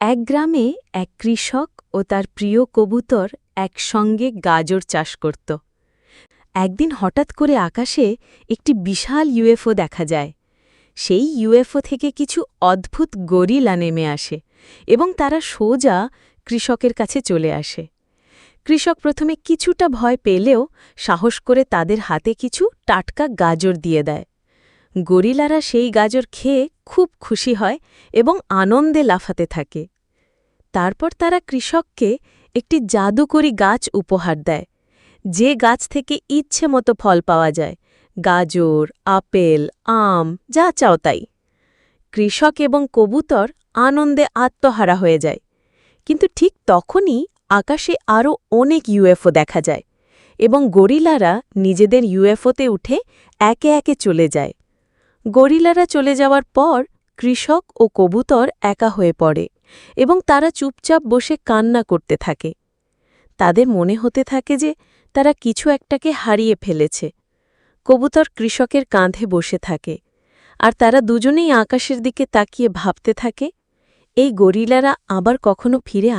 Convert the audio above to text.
এক গ্রামে এক কৃষক ও তার প্রিয় কবুতর একসঙ্গে গাজর চাষ করত। একদিন হঠাৎ করে আকাশে একটি বিশাল ইউএফও দেখা যায়। সেই ইউএফও থেকে কিছু অদ্ভুত গরিলা নেমে আসে এবং তারা সোজা কৃষকের কাছে চলে আসে। কৃষক প্রথমে কিছুটা ভয় পেলেও সাহস করে তাদের হাতে কিছু টাটকা গাজর দিয়ে দেয়। গরিলারা সেই গাজর খেয়ে খুব খুশি হয় এবং আনন্দে লাফাতে থাকে। তারপর তারা কৃষককে একটি জাদুকরি গাছ উপহার দেয়, যে গাছ থেকে ইচ্ছে মতো ফল পাওয়া যায়, গাজর, আপেল, আম, যা চাও তাই। কৃষক এবং কবুতর আনন্দে আত্মহারা হয়ে যায়। কিন্তু ঠিক তখনই আকাশে আরও অনেক ইউএফও দেখা যায় এবং গরিলারা নিজেদের ইউএফওতে উঠে একে একে চলে যায়। গরিলারা চলে যাওয়ার পর কৃষক ও কবুতর একা হয়ে পড়ে এবং তারা চুপচাপ বসে কান্না করতে থাকে। তাদের মনে হতে থাকে যে তারা কিছু একটাকে হারিয়ে ফেলেছে। কবুতর কৃষকের কাঁধে বসে থাকে আর তারা দুজনেই আকাশের দিকে তাকিয়ে ভাবতে থাকে, এই গরিলারা আবার কখনো ফিরে